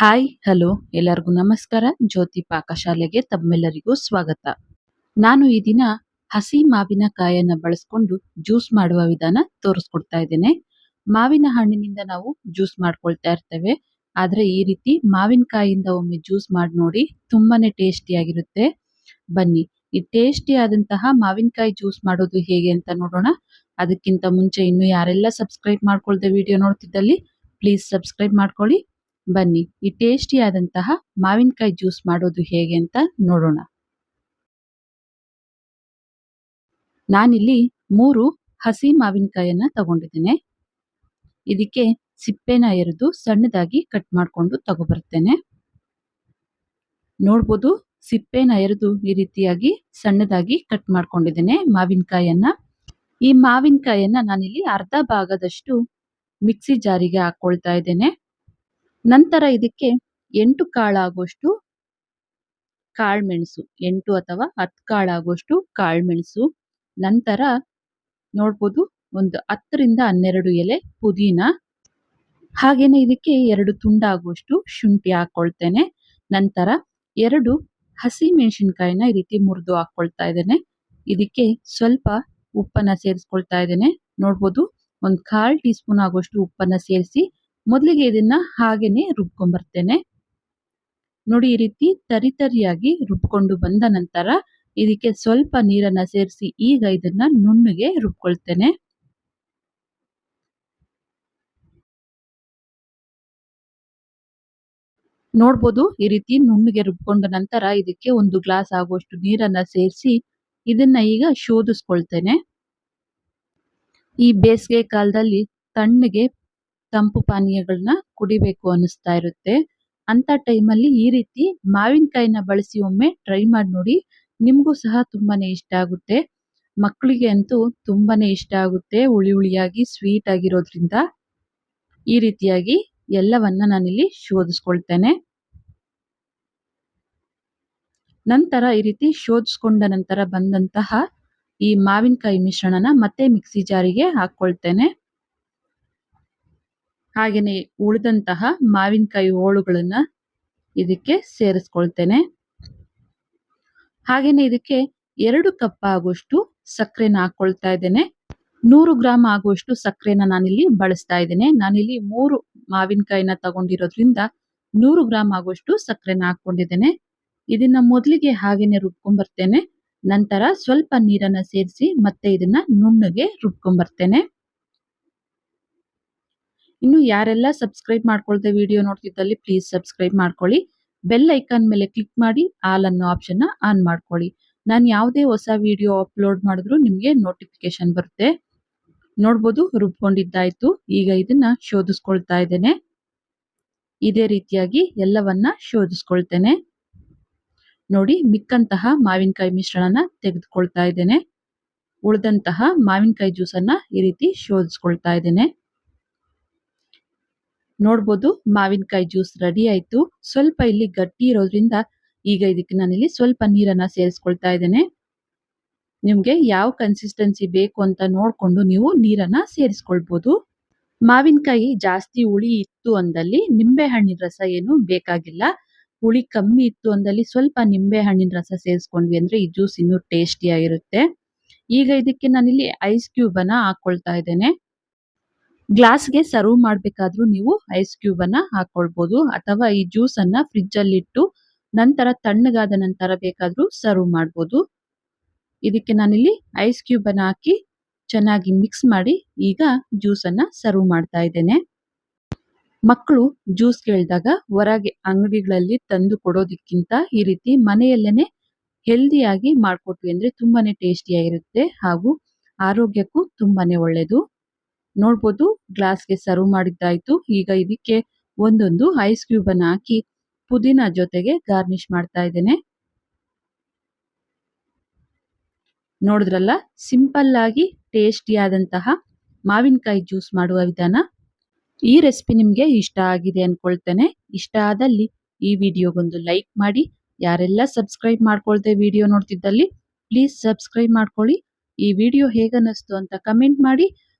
Hi, hello, ಎಲ್ಲರಿಗೂ ನಮಸ್ಕಾರ. ಜ್ಯೋತಿ ಪಾಕಶಾಲೆಗೆ ತಮ್ಮೆಲ್ಲರಿಗೂ ಸ್ವಾಗತ. ನಾನು ಈ ದಿನ ಹಸಿ ಮಾವಿನಕಾಯನ್ನ ಬಳಸ್ಕೊಂಡು ಜ್ಯೂಸ್ ಮಾಡುವ ವಿಧಾನ ತೋರಿಸ್ಕೊಡ್ತಾ ಇದ್ದೇನೆ. ಮಾವಿನ ಹಣ್ಣಿನಿಂದ ನಾವು ಜ್ಯೂಸ್ ಮಾಡ್ಕೊಳ್ತಾ ಇರ್ತೇವೆ. ಆದರೆ ಈ ರೀತಿ ಮಾವಿನಕಾಯಿಂದ ಒಮ್ಮೆ ಜ್ಯೂಸ್ ಮಾಡಿ ನೋಡಿ ತುಂಬಾನೇ ಟೇಸ್ಟಿಯಾಗಿರುತ್ತೆ ಬನ್ನಿ, ಈ ಟೇಸ್ಟಿ ಆದಂತಹ ಮಾವಿನಕಾಯಿ ಜ್ಯೂಸ್ ಮಾಡೋದು ಹೇಗೆ ಅಂತ ನೋಡೋಣ. ಅದಕ್ಕಿಂತ ಮುಂಚೆ ಇನ್ನು ಯಾರೆಲ್ಲ ಸಬ್ಸ್ಕ್ರೈಬ್ ಮಾಡ್ಕೊಳ್ದೆ ವಿಡಿಯೋ ನೋಡ್ತಿದ್ದಲ್ಲಿ, ಪ್ಲೀಸ್ ಸಬ್ಸ್ಕ್ರೈಬ್ ಮಾಡ್ಕೊಳ್ಳಿ. ಬನ್ನಿ, ಈ ಟೇಸ್ಟಿಯಾದಂತಹ ಮಾವಿನಕಾಯಿ ಜ್ಯೂಸ್ ಮಾಡೋದು ಹೇಗೆ ಅಂತ ನೋಡೋಣ. ನಾನಿಲ್ಲಿ ಮೂರು ಹಸಿ ಮಾವಿನಕಾಯನ್ನ ತಗೊಂಡಿದ್ದೇನೆ. ಇದಕ್ಕೆ ಸಿಪ್ಪೆನ ಎರೆದು ಸಣ್ಣದಾಗಿ ಕಟ್ ಮಾಡಿಕೊಂಡು ತಗೊಬರ್ತೇನೆ ನೋಡ್ಬೋದು, ಸಿಪ್ಪೆನ ಎರೆದು ಈ ರೀತಿಯಾಗಿ ಸಣ್ಣದಾಗಿ ಕಟ್ ಮಾಡ್ಕೊಂಡಿದ್ದೇನೆ ಮಾವಿನಕಾಯನ್ನ. ಈ ಮಾವಿನಕಾಯನ್ನ ನಾನಿಲ್ಲಿ ಅರ್ಧ ಭಾಗದಷ್ಟು ಮಿಕ್ಸಿ ಜಾರಿಗೆ ಹಾಕೊಳ್ತಾ ಇದ್ದೇನೆ. ನಂತರ ಇದಕ್ಕೆ ಎಂಟು ಕಾಳಾಗುವಷ್ಟು ಕಾಳುಮೆಣಸು, ಎಂಟು ಅಥವಾ ಹತ್ತು ಕಾಳಾಗುವಷ್ಟು ಕಾಳುಮೆಣಸು. ನಂತರ ನೋಡ್ಬೋದು ಒಂದು ಹತ್ತರಿಂದ ಹನ್ನೆರಡು ಎಲೆ ಪುದೀನ. ಹಾಗೇನೆ ಇದಕ್ಕೆ ಎರಡು ತುಂಡಾಗುವಷ್ಟು ಶುಂಠಿ ಹಾಕೊಳ್ತೇನೆ. ನಂತರ ಎರಡು ಹಸಿ ಮೆಣಸಿನ್ಕಾಯಿನ ಈ ರೀತಿ ಮುರಿದು ಹಾಕೊಳ್ತಾ ಇದ್ದೇನೆ. ಇದಕ್ಕೆ ಸ್ವಲ್ಪ ಉಪ್ಪನ್ನ ಸೇರಿಸ್ಕೊಳ್ತಾ ಇದ್ದೇನೆ. ನೋಡ್ಬೋದು ಒಂದು ಕಾಲು ಟೀ ಸ್ಪೂನ್ ಆಗುವಷ್ಟು ಉಪ್ಪನ್ನ ಸೇರಿಸಿ ಮೊದಲಿಗೆ ಇದನ್ನ ಹಾಗೇನೆ ರುಬ್ಕೊಂಡ್ಬರ್ತೇನೆ ನೋಡಿ ಈ ರೀತಿ ತರಿ ತರಿಯಾಗಿ ರುಬ್ಕೊಂಡು ಬಂದ ನಂತರ ಇದಕ್ಕೆ ಸ್ವಲ್ಪ ನೀರನ್ನ ಸೇರಿಸಿ ಈಗ ಇದನ್ನ ನುಣ್ಣಗೆ ರುಬ್ಕೊಳ್ತೇನೆ. ನೋಡ್ಬೋದು ಈ ರೀತಿ ನುಣ್ಣಗೆ ರುಬ್ಕೊಂಡ ನಂತರ ಇದಕ್ಕೆ ಒಂದು ಗ್ಲಾಸ್ ಆಗುವಷ್ಟು ನೀರನ್ನ ಸೇರಿಸಿ ಇದನ್ನ ಈಗ ಶೋಧಿಸ್ಕೊಳ್ತೇನೆ. ಈ ಬೇಸಿಗೆ ಕಾಲದಲ್ಲಿ ತಣ್ಣಗೆ ತಂಪು ಪಾನೀಯಗಳನ್ನ ಕುಡಿಬೇಕು ಅನಿಸ್ತಾ ಇರುತ್ತೆ. ಅಂತ ಟೈಮಲ್ಲಿ ಈ ರೀತಿ ಮಾವಿನಕಾಯಿನ ಬಳಸಿ ಒಮ್ಮೆ ಟ್ರೈ ಮಾಡಿ ನೋಡಿ, ನಿಮಗೂ ಸಹ ತುಂಬಾನೇ ಇಷ್ಟ ಆಗುತ್ತೆ. ಮಕ್ಕಳಿಗೆ ಅಂತೂ ತುಂಬಾನೇ ಇಷ್ಟ ಆಗುತ್ತೆ ಹುಳಿ ಹುಳಿಯಾಗಿ ಸ್ವೀಟ್ ಆಗಿರೋದ್ರಿಂದ. ಈ ರೀತಿಯಾಗಿ ಎಲ್ಲವನ್ನ ನಾನಿಲ್ಲಿ ಶೋಧಿಸ್ಕೊಳ್ತೇನೆ. ನಂತರ ಈ ರೀತಿ ಶೋಧಿಸ್ಕೊಂಡ ನಂತರ ಬಂದಂತಹ ಈ ಮಾವಿನಕಾಯಿ ಮಿಶ್ರಣನ ಮತ್ತೆ ಮಿಕ್ಸಿ ಜಾರಿಗೆ ಹಾಕೊಳ್ತೇನೆ ಹಾಗೆಯೇ ಉಳಿದಂತಹ ಮಾವಿನಕಾಯಿ ಹೋಳುಗಳನ್ನ ಇದಕ್ಕೆ ಸೇರಿಸ್ಕೊಳ್ತೇನೆ. ಹಾಗೆಯೇ ಇದಕ್ಕೆ ಎರಡು ಕಪ್ ಆಗುವಷ್ಟು ಸಕ್ಕರೆನ ಹಾಕೊಳ್ತಾ ಇದ್ದೇನೆ. ನೂರು ಗ್ರಾಮ್ ಆಗುವಷ್ಟು ಸಕ್ಕರೆನ ನಾನಿಲ್ಲಿ ಬಳಸ್ತಾ ಇದ್ದೇನೆ. ನಾನಿಲ್ಲಿ ಮೂರು ಮಾವಿನಕಾಯಿನ ತಗೊಂಡಿರೋದ್ರಿಂದ ನೂರು ಗ್ರಾಮ್ ಆಗುವಷ್ಟು ಸಕ್ಕರೆನ ಹಾಕೊಂಡಿದ್ದೇನೆ ಇದನ್ನ ಮೊದಲಿಗೆ ಹಾಗೇನೆ ರುಬ್ಕೊಂಡ್ಬರ್ತೇನೆ ನಂತರ ಸ್ವಲ್ಪ ನೀರನ್ನ ಸೇರಿಸಿ ಮತ್ತೆ ಇದನ್ನ ನುಣ್ಣಗೆ ರುಬ್ಕೊಂಡ್ಬರ್ತೇನೆ ಇನ್ನು ಯಾರೆಲ್ಲ ಸಬ್ಸ್ಕ್ರೈಬ್ ಮಾಡ್ಕೊಳ್ದೆ ವಿಡಿಯೋ ನೋಡ್ತಿದ್ದಲ್ಲಿ ಪ್ಲೀಸ್ ಸಬ್ಸ್ಕ್ರೈಬ್ ಮಾಡ್ಕೊಳ್ಳಿ. ಬೆಲ್ ಐಕಾನ್ ಮೇಲೆ ಕ್ಲಿಕ್ ಮಾಡಿ ಆಲ್ ಅನ್ನೋ ಆಪ್ಷನ್ ಆನ್ ಮಾಡ್ಕೊಳ್ಳಿ. ನಾನು ಯಾವುದೇ ಹೊಸ ವಿಡಿಯೋ ಅಪ್ಲೋಡ್ ಮಾಡಿದ್ರು ನಿಮಗೆ ನೋಟಿಫಿಕೇಶನ್ ಬರುತ್ತೆ. ನೋಡ್ಬೋದು, ರುಬ್ಕೊಂಡಿದ್ದಾಯ್ತು. ಈಗ ಇದನ್ನ ಶೋಧಿಸ್ಕೊಳ್ತಾ ಇದ್ದೇನೆ. ಇದೇ ರೀತಿಯಾಗಿ ಎಲ್ಲವನ್ನ ಶೋಧಿಸ್ಕೊಳ್ತೇನೆ. ನೋಡಿ, ಮಿಕ್ಕಂತಹ ಮಾವಿನಕಾಯಿ ಮಿಶ್ರಣನ ತೆಗೆದುಕೊಳ್ತಾ ಇದ್ದೇನೆ. ಉಳಿದಂತಹ ಮಾವಿನಕಾಯಿ ಜ್ಯೂಸನ್ನ ಈ ರೀತಿ ಶೋಧಿಸ್ಕೊಳ್ತಾ ಇದ್ದೇನೆ. ನೋಡ್ಬೋದು. ಮಾವಿನಕಾಯಿ ಜ್ಯೂಸ್ ರೆಡಿ ಆಯ್ತು. ಸ್ವಲ್ಪ ಇಲ್ಲಿ ಗಟ್ಟಿ ಇರೋದ್ರಿಂದ ಈಗ ಇದಕ್ಕೆ ನಾನಿಲ್ಲಿ ಸ್ವಲ್ಪ ನೀರನ್ನ ಸೇರಿಸ್ಕೊಳ್ತಾ ಇದ್ದೇನೆ. ನಿಮ್ಗೆ ಯಾವ ಕನ್ಸಿಸ್ಟೆನ್ಸಿ ಬೇಕು ಅಂತ ನೋಡ್ಕೊಂಡು ನೀವು ನೀರನ್ನ ಸೇರಿಸ್ಕೊಳ್ಬೋದು. ಮಾವಿನಕಾಯಿ ಜಾಸ್ತಿ ಹುಳಿ ಇತ್ತು ಅಂದಲ್ಲಿ ನಿಂಬೆಹಣ್ಣಿನ ರಸ ಏನು ಬೇಕಾಗಿಲ್ಲ. ಹುಳಿ ಕಮ್ಮಿ ಇತ್ತು ಅಂದಲ್ಲಿ ಸ್ವಲ್ಪ ನಿಂಬೆ ಹಣ್ಣಿನ ರಸ ಸೇರಿಸ್ಕೊಂಡ್ವಿ ಅಂದ್ರೆ ಈ ಜ್ಯೂಸ್ ಇನ್ನೂ ಟೇಸ್ಟಿ ಆಗಿರುತ್ತೆ. ಈಗ ಇದಕ್ಕೆ ನಾನಿಲ್ಲಿ ಐಸ್ ಕ್ಯೂಬ್ ಅನ್ನ ಹಾಕೊಳ್ತಾ ಇದ್ದೇನೆ. ಗ್ಲಾಸ್ಗೆ ಸರ್ವ್ ಮಾಡಬೇಕಾದ್ರೂ ನೀವು ಐಸ್ ಕ್ಯೂಬ್ ಅನ್ನ ಹಾಕೊಳ್ಬಹುದು ಅಥವಾ ಈ ಜ್ಯೂಸ್ ಅನ್ನ ಫ್ರಿಜ್ ಅಲ್ಲಿ ಇಟ್ಟು ನಂತರ ತಣ್ಣಗಾದ ನಂತರ ಬೇಕಾದ್ರೂ ಸರ್ವ್ ಮಾಡಬಹುದು ಇದಕ್ಕೆ ನಾನಿಲ್ಲಿ ಐಸ್ ಕ್ಯೂಬ್ ಅನ್ನ ಹಾಕಿ ಚೆನ್ನಾಗಿ ಮಿಕ್ಸ್ ಮಾಡಿ ಈಗ ಜ್ಯೂಸ್ ಅನ್ನ ಸರ್ವ್ ಮಾಡ್ತಾ ಇದ್ದೇನೆ. ಮಕ್ಕಳು ಜ್ಯೂಸ್ ಕೇಳಿದಾಗ ಹೊರಗೆ ಅಂಗಡಿಗಳಲ್ಲಿ ತಂದು ಕೊಡೋದಕ್ಕಿಂತ ಈ ರೀತಿ ಮನೆಯಲ್ಲೇನೆ ಹೆಲ್ದಿಯಾಗಿ ಮಾಡ್ಕೊಟ್ವಿ ಅಂದ್ರೆ ತುಂಬಾನೇ ಟೇಸ್ಟಿಯಾಗಿರುತ್ತೆ ಹಾಗೂ ಆರೋಗ್ಯಕ್ಕೂ ತುಂಬಾನೇ ಒಳ್ಳೆಯದು ನೋಡ್ಬೋದು ಗ್ಲಾಸ್ಗೆ ಸರ್ವ್ ಮಾಡಿದ್ದಾಯ್ತು. ಈಗ ಇದಕ್ಕೆ ಒಂದೊಂದು ಐಸ್ ಕ್ಯೂಬ್ ಅನ್ನ ಹಾಕಿ ಪುದೀನ ಜೊತೆಗೆ ಗಾರ್ನಿಶ್ ಮಾಡ್ತಾ ಇದ್ದೇನೆ. ನೋಡಿದ್ರಲ್ಲ ಸಿಂಪಲ್ ಆಗಿ ಟೇಸ್ಟಿ ಆದಂತಹ ಮಾವಿನಕಾಯಿ ಜ್ಯೂಸ್ ಮಾಡುವ ವಿಧಾನ. ಈ ರೆಸಿಪಿ ನಿಮಗೆ ಇಷ್ಟ ಆಗಿದೆ ಅಂದ್ಕೊಳ್ತೇನೆ ಇಷ್ಟ ಆದಲ್ಲಿ ಈ ವಿಡಿಯೋಗೊಂದು ಲೈಕ್ ಮಾಡಿ. ಯಾರೆಲ್ಲ ಸಬ್ಸ್ಕ್ರೈಬ್ ಮಾಡ್ಕೊಳ್ದೆ ವಿಡಿಯೋ ನೋಡ್ತಿದ್ದಲ್ಲಿ, ಪ್ಲೀಸ್ ಸಬ್ಸ್ಕ್ರೈಬ್ ಮಾಡ್ಕೊಳ್ಳಿ. ಈ ವಿಡಿಯೋ ಹೇಗನ್ನಿಸ್ತು ಅಂತ ಕಮೆಂಟ್ ಮಾಡಿ.